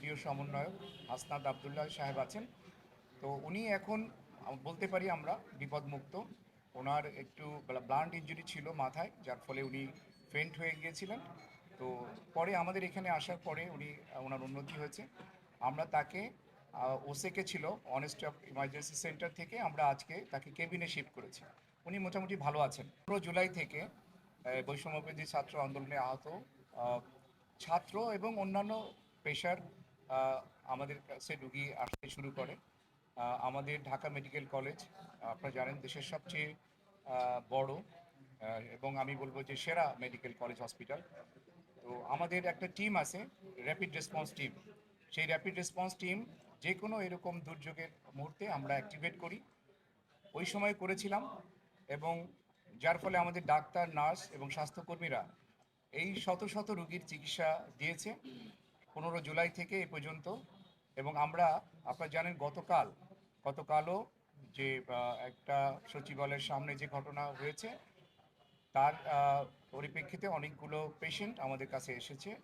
কেন্দ্রীয় সমন্বয়ক হাসনাত আবদুল্লাহ সাহেব আছেন। তো উনি এখন বলতে পারি আমরা বিপদমুক্ত। ওনার একটু ব্লান্ট ইঞ্জুরি ছিল মাথায় যার ফলে উনি ফেন্ট হয়ে গিয়েছিলেন। তো পরে আমাদের এখানে আসার পরে উনি ওনার উন্নতি হয়েছে। আমরা তাকে ওসেকে ছিল অনেস্ট অফ ইমার্জেন্সি সেন্টার থেকে আমরা আজকে তাকে কেবিনে শিফট করেছি। উনি মোটামুটি ভালো আছেন। পনেরো জুলাই থেকে আহ, বৈষম্যবিধি ছাত্র আন্দোলনে আহত ছাত্র এবং অন্যান্য পেশার আমাদের কাছে রুগী আসতে শুরু করে। আমাদের ঢাকা মেডিকেল কলেজ, আপনারা জানেন দেশের সবচেয়ে বড় এবং আমি বলব যে সেরা মেডিকেল কলেজ হসপিটাল। তো আমাদের একটা টিম আছে, র্যাপিড রেসপন্স টিম। সেই র্যাপিড রেসপন্স টিম যে কোনো এরকম দুর্যোগের মুহূর্তে আমরা অ্যাক্টিভেট করি। ওই সময় করেছিলাম এবং যার ফলে আমাদের ডাক্তার, নার্স এবং স্বাস্থ্যকর্মীরা এই শত শত রুগীর চিকিৎসা দিয়েছে। পনেরো জুলাই থেকে এ পর্যন্ত। এবং আমরা, আপনারা জানেন গতকাল, গতকালও যে একটা সচিবালয়ের সামনে যে ঘটনা হয়েছে, তার পরিপ্রেক্ষিতে অনেকগুলো পেশেন্ট আমাদের কাছে এসেছে।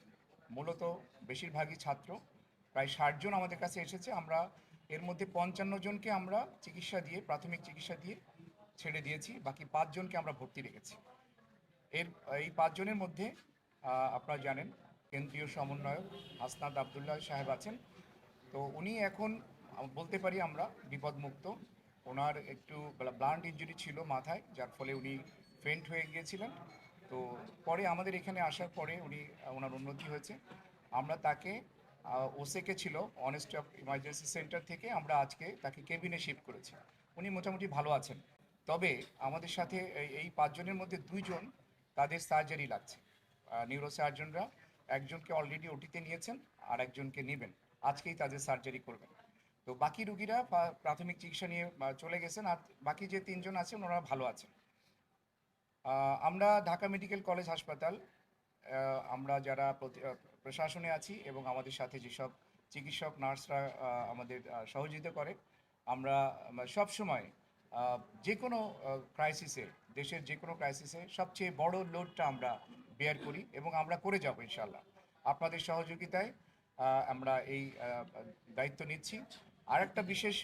মূলত বেশিরভাগই ছাত্র। প্রায় ষাটজন আমাদের কাছে এসেছে। আমরা এর মধ্যে পঞ্চান্ন জনকে আমরা চিকিৎসা দিয়ে, প্রাথমিক চিকিৎসা দিয়ে ছেড়ে দিয়েছি। বাকি পাঁচজনকে আমরা ভর্তি রেখেছি। এর, এই পাঁচজনের মধ্যে আপনারা জানেন কেন্দ্রীয় সমন্বয়ক হাসনাত আবদুল্লাহ সাহেব আছেন। তো উনি এখন বলতে পারি আমরা, বিপদমুক্ত। ওনার একটু ব্লান্ট ইঞ্জুরি ছিল মাথায়, যার ফলে উনি ফেন্ট হয়ে গিয়েছিলেন। তো পরে আমাদের এখানে আসার পরে উনি ওনার উন্নতি হয়েছে। আমরা তাকে ওসেকে ছিল অনেস্ট অফ ইমার্জেন্সি সেন্টার থেকে আমরা আজকে তাকে কেবিনে শিফট করেছি। উনি মোটামুটি ভালো আছেন। তবে আমাদের সাথে এই- পাঁচজনের মধ্যে দুইজন তাদের সার্জারি লাগছে। নিউরো সার্জনরা একজনকে অলরেডি ওটিতে নিয়েছেন আর একজনকে নেবেন। আজকেই তাদের সার্জারি করবেন। তো বাকি রুগীরা প্রাথমিক চিকিৎসা নিয়ে চলে গেছেন আর বাকি যে তিনজন আছেন, ওনারা ভালো আছেন। আমরা ঢাকা মেডিকেল কলেজ হাসপাতাল আমরা যারা প্রশাসনে আছি এবং আমাদের সাথে যেসব চিকিৎসক, নার্সরা আমাদের সহযোগিতা করে, আমরা সব সময় যে কোনো ক্রাইসিসে দেশের যে কোনো ক্রাইসিসে সবচেয়ে বড় লোডটা আমরা বেয়ার করি এবং আমরা করে যাব ইনশাল্লাহ আপনাদের সহযোগিতায় আমরা এই দায়িত্ব নিচ্ছি। আর একটা বিশেষ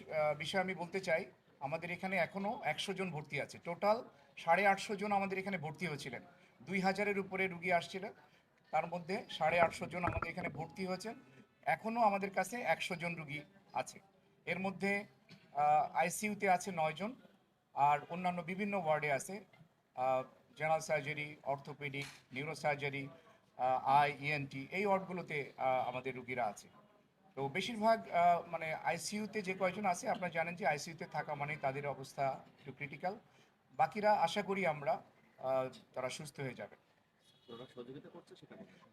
বিষয় আমি বলতে চাই, আমাদের এখানে এখনও একশো জন ভর্তি আছে। টোটাল সাড়ে আটশো জন আমাদের এখানে ভর্তি হয়েছিলেন। দুই হাজারের উপরে রুগী আসছিলেন। তার মধ্যে সাড়ে আটশো জন আমাদের এখানে ভর্তি হয়েছেন। এখনও আমাদের কাছে একশো জন রুগী আছে। এর মধ্যে আইসিইউতে আছে নয় জন। আর অন্যান্য বিভিন্ন ওয়ার্ডে আছে। General surgery orthopaedic neuro surgery eye ENT এই ওয়ার্ডগুলোতে আমাদের রুগীরা আছে। তো বেশিরভাগ মানে আইসিইউতে যে কয়জন আছে আপনারা জানেন যে আইসিইউতে থাকা মানে তাদের অবস্থা একটু ক্রিটিক্যাল বাকিরা আশা করি আমরা তারা সুস্থ হয়ে যাবে।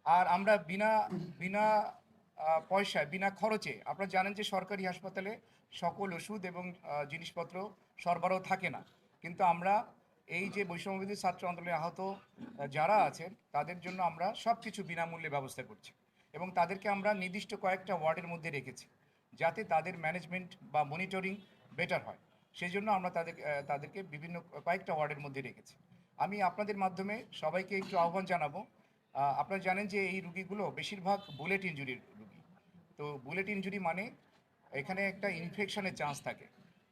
আর আমরা বিনা বিনা পয়সায় বিনা খরচে আপনারা জানেন যে সরকারি হাসপাতালে সকল ওষুধ এবং জিনিসপত্র সরবরাহ থাকে না। কিন্তু আমরা এই যে বৈষম্যবিধি ছাত্র আন্দোলনে আহত যারা আছেন, তাদের জন্য আমরা সব কিছু বিনামূল্যে ব্যবস্থা করছি এবং তাদেরকে আমরা নির্দিষ্ট কয়েকটা ওয়ার্ডের মধ্যে রেখেছি যাতে তাদের ম্যানেজমেন্ট বা মনিটরিং বেটার হয়। সেই জন্য আমরা তাদের তাদেরকে বিভিন্ন কয়েকটা ওয়ার্ডের মধ্যে রেখেছি। আমি আপনাদের মাধ্যমে সবাইকে একটু আহ্বান জানাব আপনারা জানেন যে এই রুগীগুলো বেশিরভাগ বুলেট ইঞ্জুরির রুগী। তো বুলেট ইঞ্জুরি মানে এখানে একটা ইনফেকশনের চান্স থাকে।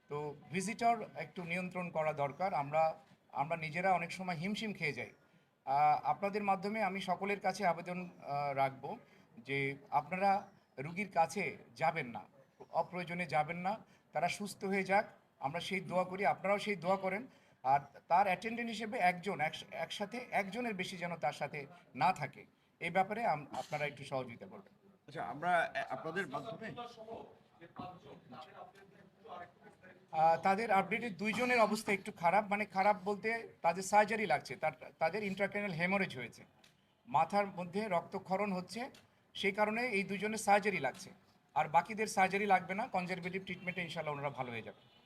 তো ভিজিটর একটু নিয়ন্ত্রণ করা দরকার। আমরা আমরা নিজেরা অনেক সময় হিমশিম খেয়ে যাই। আপনাদের মাধ্যমে আমি সকলের কাছে আবেদন রাখব যে আপনারা রুগীর কাছে যাবেন না, অপ্রয়োজনে যাবেন না, তারা সুস্থ হয়ে যাক, আমরা সেই দোয়া করি, আপনারাও সেই দোয়া করেন। আর তার অ্যাটেন্ডেন্ট হিসেবে একজন এক- একসাথে একজনের বেশি যেন তার সাথে না থাকে। এই ব্যাপারে আপনারা একটু সহযোগিতা করবেন। আচ্ছা আমরা আপনাদের মাধ্যমে তাদের আপডেটে দুইজনের অবস্থা একটু খারাপ। মানে খারাপ বলতে তাদের সার্জারি লাগছে। তার, তাদের ইন্ট্রাক্রেনাল হেমোরেজ হয়েছে। মাথার মধ্যে রক্তক্ষরণ হচ্ছে। সেই কারণে এই দুজনের সার্জারি লাগছে। আর বাকিদের সার্জারি লাগবে না। কনজারভেটিভ ট্রিটমেন্টে ইনশাল্লাহ ওনারা ভালো হয়ে যাবে।